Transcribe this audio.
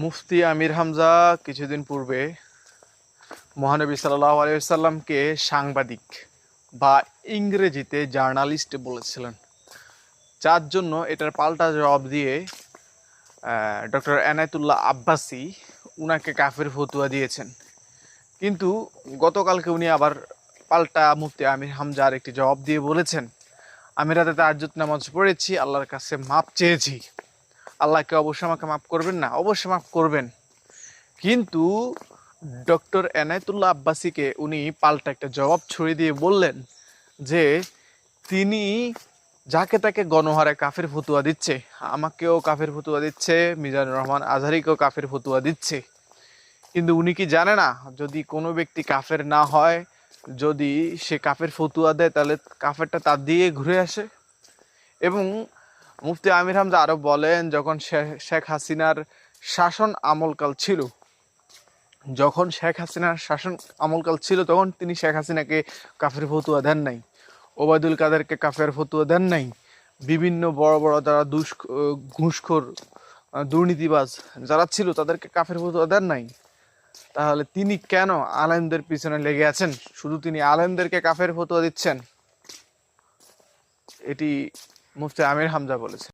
মুফতি আমির হামজা কিছুদিন পূর্বে মহানবী সাল্লাহ আলাইসাল্লামকে সাংবাদিক বা ইংরেজিতে জার্নালিস্ট বলেছিলেন। যার জন্য এটার পাল্টা জবাব দিয়ে ডক্টর এনায়তুল্লাহ আব্বাসি উনাকে কাফের ফতুয়া দিয়েছেন। কিন্তু গতকালকে উনি আবার পাল্টা মুফতি আমির হামজার একটি জবাব দিয়ে বলেছেন, আমি রাতে তাহাজ্জুদ নামাজ পড়েছি, আল্লাহর কাছে মাপ চেয়েছি। আল্লাহকে অবশ্যই আমাকে মাফ করবেন না, অবশ্যই মাফ করবেন। কিন্তু ডক্টর এনায়তুল্লাহ আব্বাসিকে উনি পাল্টা একটা জবাব ছড়িয়ে দিয়ে বললেন যে, তিনি যাকে তাকে গণহারে কাফের ফতুয়া দিচ্ছে, আমাকেও কাফের ফতুয়া দিচ্ছে, মিজানুর রহমান আজহারিকেও কাফের ফতুয়া দিচ্ছে। কিন্তু উনি কি জানে না, যদি কোনো ব্যক্তি কাফের না হয়, যদি সে কাফের ফতুয়া দেয়, তাহলে কাফেরটা তার দিয়ে ঘুরে আসে। এবং মুফতি আমির হামজা আরও বলেন, যখন শেখ হাসিনার শাসন আমলকাল ছিল, যখন শেখ হাসিনার শাসন আমলকাল ছিল, তখন তিনি শেখ হাসিনাকে কাফের ফতুয়া দেন নাই। ওবায়দুল কাদেরকে কাফের ফতুয়া দেন নাই। বিভিন্ন বড় বড় যারা দুষ ঘুষখোর দুর্নীতিবাজ যারা ছিল, তাদেরকে কাফের ফতুয়া দেন নাই। তাহলে তিনি কেন আলেমদের পিছনে লেগে আছেন? শুধু তিনি আলেমদেরকে কাফের ফতুয়া দিচ্ছেন? এটি মুফতি আমির হামজা বলেছেন।